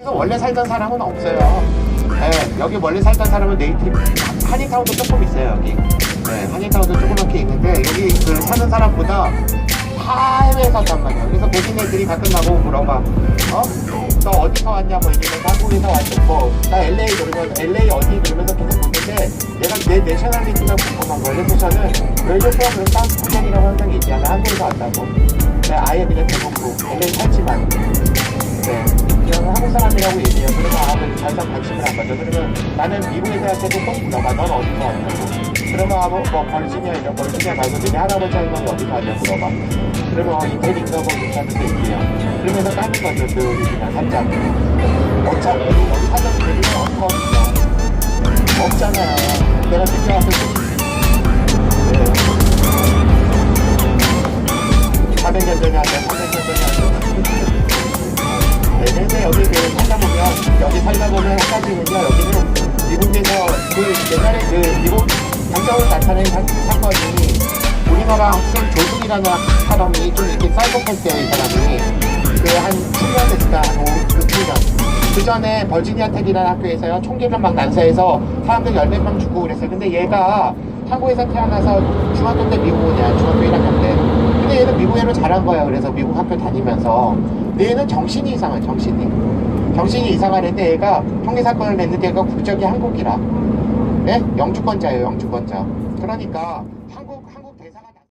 그래서 원래 살던 사람은 없어요. 네, 여기 원래 살던 사람은 네이티브 한인타운도 조금 있어요 여기. 네, 한인타운도 조그맣게 있는데 여기 그 사는 사람보다 다 해외에 살단 말이야. 그래서 애들이 가끔 나보고 물어봐. 어? 너 어디서 왔냐 뭐 이러면 한국에서 왔고 뭐 나 LA 그러면 LA 어디 그러면서 계속 묻는데 얘가 내 내셔널리티가 궁금한 거야. 그래서 저는 웰조프랑 그런 딴 구경이라고 있지 않아 한국에서 왔다고. 네, 아예 그냥 대놓고 LA 살지만. 네. 그냥 한국 사람이라고 얘기해요. 그러면 아무 잘상 관심을 안 가져. 그러면 나는 미국에 살 때도 꼭 물어봐. 넌 어디서 왔냐고. 그러면 아무 뭐 벌지니아 이런 벌지니아 말고 너네 할아버지 할머니 어디서 왔냐 물어봐. 그러면 어, 이태리인가 뭐 괜찮은데 얘기해요. 그러면서 까는 거죠. 그 그냥 살짝. 어차피 여기 사는 분들이 없거든요. 없잖아요. 내가 늦게 와서 네. 400년 전에 하자, 300년 전에 하자. 여기 살다 보면 한 가지는요, 여기는 미국에서 그 옛날에 그 미국 장정을 나타낸 사- 사건이 우리나라 학생 조승이라는 사람이 좀 이렇게 사이코패스예요, 이 사람이. 그 한 7년 됐다, 한 5, 6, 7년. 그 전에 버지니아 텍이라는 학교에서요, 총기를 막 난사해서 사람들 열몇 명 죽고 그랬어요. 근데 얘가 한국에서 태어나서 중학교 때 미국 오냐, 중학교 1학년 때. 근데 얘는 미국애로 자란 거야. 그래서 미국 학교 다니면서. 근데 얘는 정신이 이상해, 정신이. 정신이 이상하는데 얘가 형기 사건을 냈는데 얘가 국적이 한국이라. 예? 영주권자예요, 영주권자. 그러니까 한국